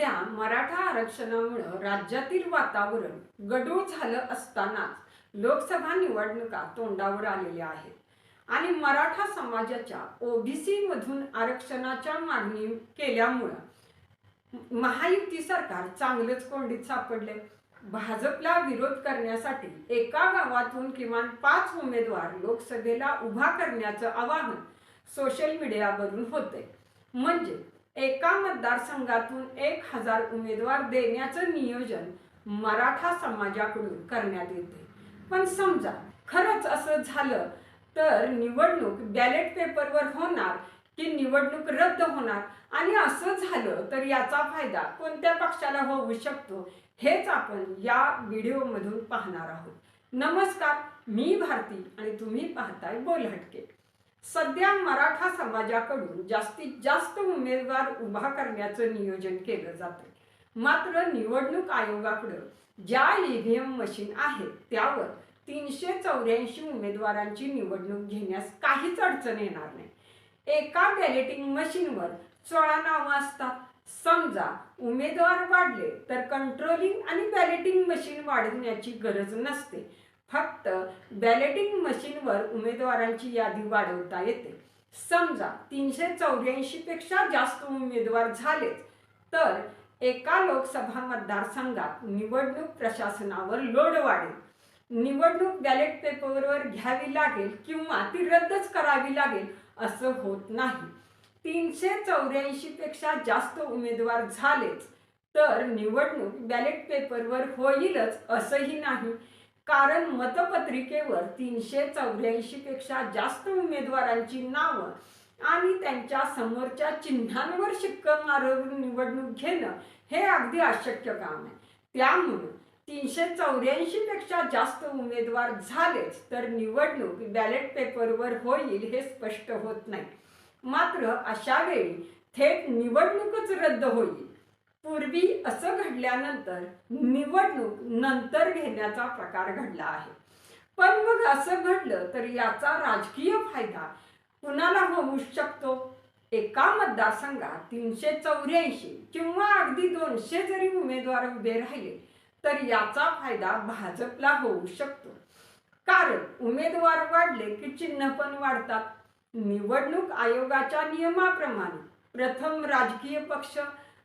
सध्या मराठा आरक्षणामुळं राज्यातील वातावरण गडूळ झालं असतानाच लोकसभा निवडणुका तोंडावर आलेल्या आहेत. आणि मराठा समाजाच्या ओबीसी मधून आरक्षणाच्या मागणी केल्यामुळं महायुती सरकार चांगलंच कोंडीत सापडले भाजपला विरोध करण्यासाठी एका गावातून किमान पाच उमेदवार लोकसभेला उभा करण्याचं आवाहन सोशल मीडियावरून होते म्हणजे एका मतदारसंघातून एक हजार उमेदवार देण्याचं नियोजन मराठा समाजाकडून करण्यात येते. पण समजा खरंच असं झालं तर निवडणूक बॅलेट पेपरवर होणार की निवडणूक रद्द होणार? आणि असं झालं तर याचा फायदा कोणत्या पक्षाला होऊ शकतो? हेच आपण या व्हिडिओमधून पाहणार आहोत. नमस्कार मी भारती आणि तुम्ही पाहताय बोल हटके सध्या मराठा समाजाकडून जास्तीत जास्त उमेदवार उभा करण्याचं नियोजन केलं जातं मात्र निवडणूक आयोगाकडं ज्या ईव्हीएम मशीन आहेत त्यावर तीनशे चौऱ्याऐंशी उमेदवारांची निवडणूक घेण्यास काहीच अडचण येणार नाही. एका बॅलेटिंग मशीनवर सोळा नावं असतात. समजा उमेदवार वाढले तर कंट्रोलिंग आणि बॅलेटिंग मशीन वाढवण्याची गरज नसते. फक्त बॅलेटिंग मशीनवर उमेदवारांची यादी वाढवता येते. समजा तीनशे चौऱ्याऐंशीपेक्षा जास्त उमेदवार झालेच तर एका लोकसभा मतदारसंघात निवडणूक प्रशासनावर लोड वाढेल. निवडणूक बॅलेट पेपरवर घ्यावी लागेल किंवा ती रद्दच करावी लागेल असं होत नाही. तीनशे चौऱ्याऐंशी पेक्षा जास्त उमेदवार झालेच तर निवडणूक बॅलेट पेपरवर होईलच असंही नाही. कारण मतपत्रिकेवर तीनशे चौऱ्याऐंशी पेक्षा जास्त उमेदवारांची नावं आणि त्यांच्या समोरच्या चिन्हांवर शिक्का मारून निवडणूक घेणं हे अगदी अशक्य काम आहे. त्यामुळे तीनशे चौऱ्याऐंशी पेक्षा जास्त उमेदवार झालेच तर निवडणूक बॅलेट पेपरवर होईल हे स्पष्ट होत नाही. मात्र अशा वेळी थेट निवडणूकच रद्द होईल. पूर्वी असं घडल्यानंतर निवडणूक नंतर घेण्याचा प्रकार घडला आहे. पण मग असं घडलं तर याचा राजकीय फायदा कुणाला होऊ शकतो? एका मतदारसंघात तीनशे चौऱ्याऐंशी किंवा अगदी दोनशे जरी उमेदवार उभे राहिले तर याचा फायदा भाजपला होऊ शकतो. कारण उमेदवार वाढले की चिन्ह पण वाढतात. निवडणूक आयोगाच्या नियमाप्रमाणे प्रथम राजकीय पक्ष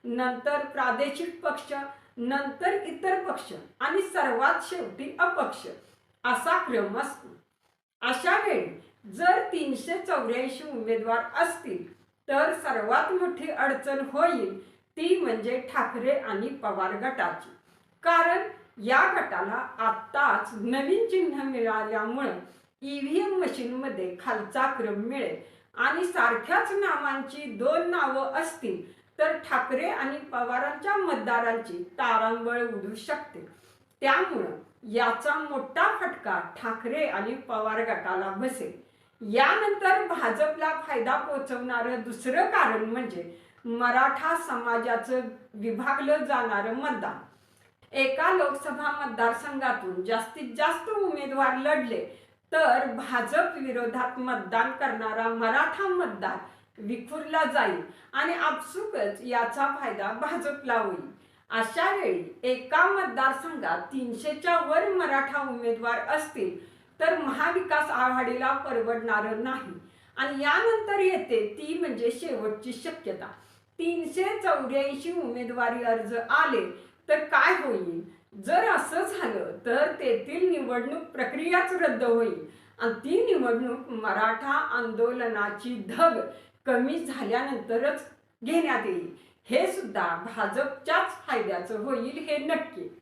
नंतर प्रादेशिक पक्ष नंतर इतर पक्ष आणि सर्वात शेवटी अपक्ष असा क्रम असतो. अशा वेळी जर तीनशे चौऱ्याऐंशी उमेदवार असतील तर सर्वात मोठी अडचण होईल ती म्हणजे ठाकरे आणि पवार गटाची. कारण या गटाला आत्ताच नवीन चिन्ह मिळाल्यामुळं ईव्हीएम मशीनमध्ये खालचा क्रम मिळेल आणि सारख्याच नावांची दोन नावं असतील तर ठाकरे आणि पवारांच्या मतदारांची तारांबळ उडू शकते. त्यामुळं याचा मोठा फटका ठाकरे आणि पवार गटाला बसेल. यानंतर भाजपला फायदा पोचवणारं दुसरं कारण म्हणजे मराठा समाजाचं विभागलं जाणारं मतदान. एका लोकसभा मतदारसंघातून जास्तीत जास्त उमेदवार लढले तर भाजप विरोधात मतदान करणारा मराठा मतदार विखुरला जाईल आणि आपसुकच याचा फायदा भाजपला होईल. अशा वेळी एका मतदारसंघात तीनशेच्या वर मराठा उमेदवार असतील तर महाविकास आघाडीला परवडणार नाही. आणि यानंतर येते ती म्हणजे शेवटची शक्यता. तीनशे चौऱ्याऐंशी उमेदवारी अर्ज आले तर काय होईल? जर असं झालं तर तेथील निवडणूक प्रक्रियाच रद्द होईल. आणि ती निवडणूक मराठा आंदोलनाची धग कमी झाल्यानंतरच घेण्यात येईल. हे सुद्धा भाजपच्याच फायद्याचं होईल हे नक्की.